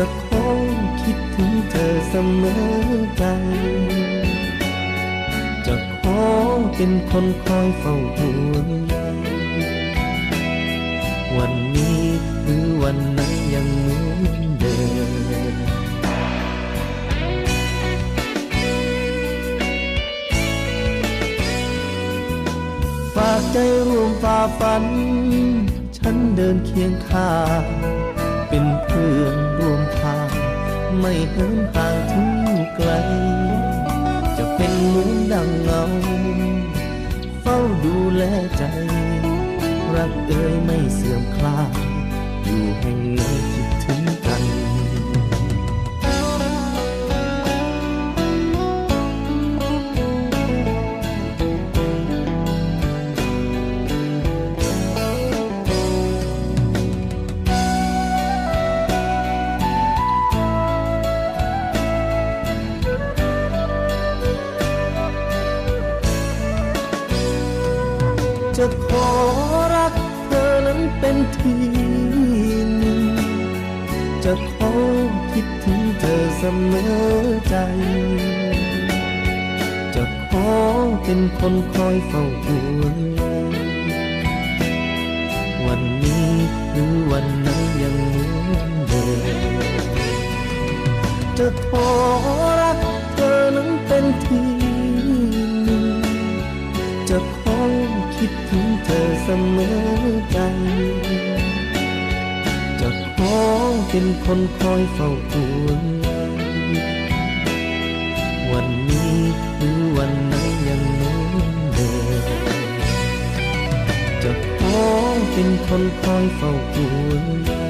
จะขอคิดถึงเธอเสมอใจจะขอเป็นคนคอยเฝ้าห่วงใยวันนี้หรือวันไหนยังเหมือนเดิมฝากใจร่วมฝ่าฟัน ฉันเดินเคียงข้าง เหินห่างถึงไกล จะเป็นเหมือนดังเงา เฝ้าดูแลใจ รักเอ่ยไม่เสื่อมคลายอยู่แห่งไหนคิดถึงกัน จะขอรักเธอนั้นเป็นทีหนึ่ง จะขอคิดถึงเธอเสมอใจ จะขอเป็นคนคอยเฝ้าห่วงใยวันนี้หรือวันไหนยังเหมือนเดิมจะขอ เธอเสมอใจจะขอเป็นคนคอยเฝ้าห่วงใยวันนี้หรือวันไหนยังเหมือนเดิมจะขอเป็นคนคอยเฝ้าห่ว